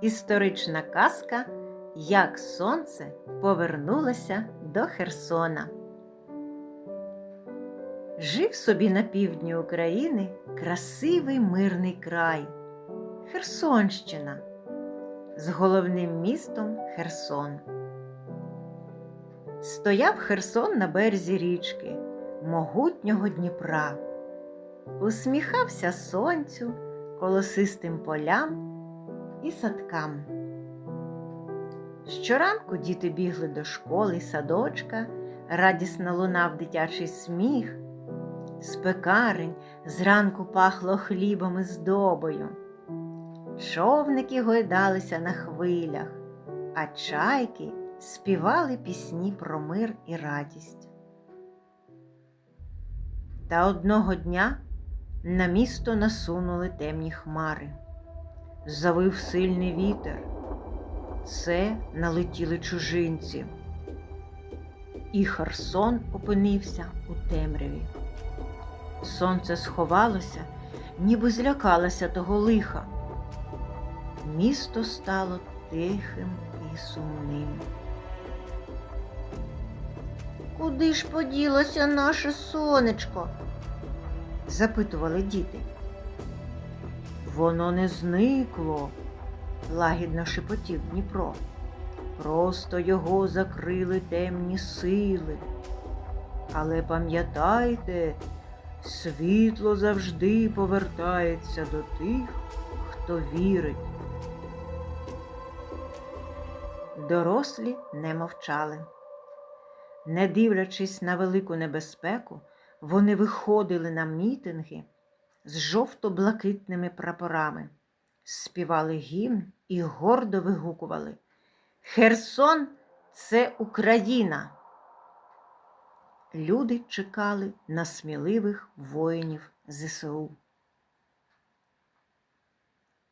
Історична казка Як сонце повернулося до Херсона. Жив собі на півдні України красивий мирний край Херсонщина з головним містом Херсон. Стояв Херсон на березі річки, могутнього Дніпра, усміхався сонцю, колосистим полям і садкам. Щоранку діти бігли до школи й садочка, радісно лунав дитячий сміх, з пекарень зранку пахло хлібом і здобою. Човники гойдалися на хвилях, а чайки співали пісні про мир і радість. Та одного дня на місто насунули темні хмари. Завив сильний вітер. Це налетіли чужинці. І Херсон опинився у темряві. Сонце сховалося, ніби злякалося того лиха. Місто стало тихим і сумним. Куди ж поділося наше сонечко? запитували діти. Воно не зникло, лагідно шепотів Дніпро. Просто його закрили темні сили. Але пам'ятайте, світло завжди повертається до тих, хто вірить. Дорослі не мовчали. Не дивлячись на велику небезпеку, вони виходили на мітинги з жовто-блакитними прапорами, співали гімн і гордо вигукували Херсон це Україна. Люди чекали на сміливих воїнів ЗСУ.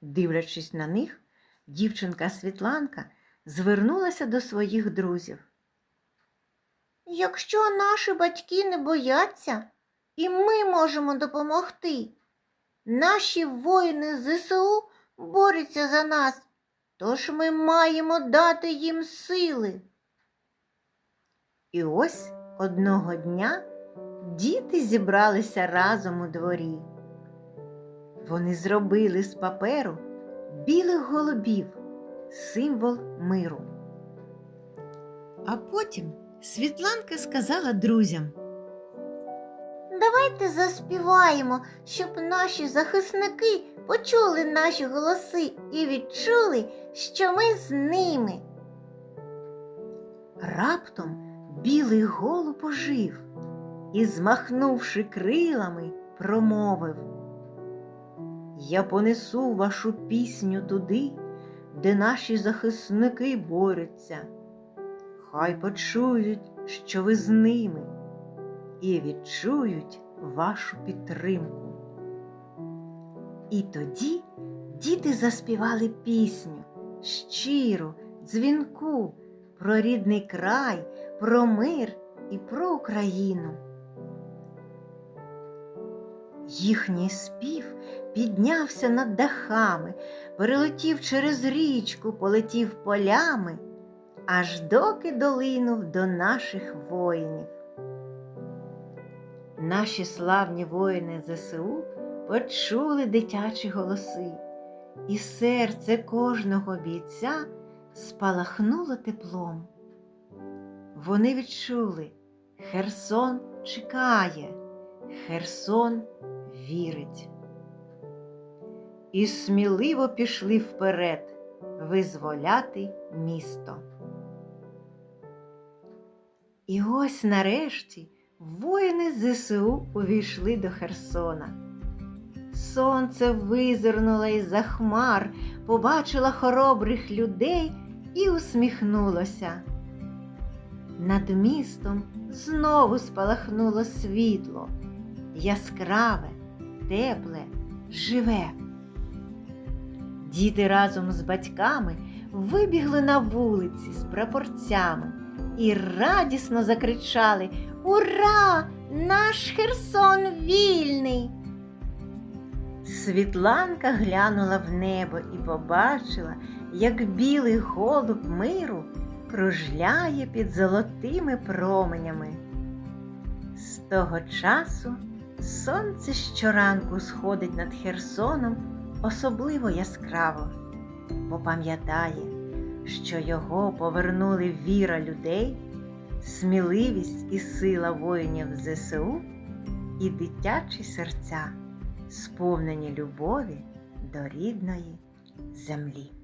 Дивлячись на них, дівчинка Світланка звернулася до своїх друзів. Якщо наші батьки не бояться, і ми можемо допомогти. Наші воїни ЗСУ борються за нас, тож ми маємо дати їм сили. І ось одного дня діти зібралися разом у дворі. Вони зробили з паперу білих голубів, символ миру. А потім Світланка сказала друзям. Давайте заспіваємо, щоб наші захисники почули наші голоси і відчули, що ми з ними. Раптом білий голуб ожив і, змахнувши крилами, промовив Я понесу вашу пісню туди, де наші захисники борються. Хай почують, що ви з ними, і відчують вашу підтримку. І тоді діти заспівали пісню щиру, дзвінку про рідний край, про мир і про Україну. Їхній спів піднявся над дахами, перелетів через річку, полетів полями, аж доки долинув до наших воїнів. Наші славні воїни ЗСУ почули дитячі голоси, і серце кожного бійця спалахнуло теплом. Вони відчули, Херсон чекає, Херсон вірить. І сміливо пішли вперед визволяти місто. І ось нарешті воїни ЗСУ увійшли до Херсона. Сонце визирнуло із за хмар, побачила хоробрих людей і усміхнулося. Над містом знову спалахнуло світло, яскраве, тепле, живе. Діти разом з батьками вибігли на вулиці з прапорцями і радісно закричали Ура! Наш Херсон вільний! Світланка глянула в небо і побачила, як білий голуб миру кружляє під золотими променями. З того часу сонце щоранку сходить над Херсоном особливо яскраво, бо пам'ятає, що його повернули віра людей, сміливість і сила воїнів ЗСУ і дитячі серця, сповнені любові до рідної землі.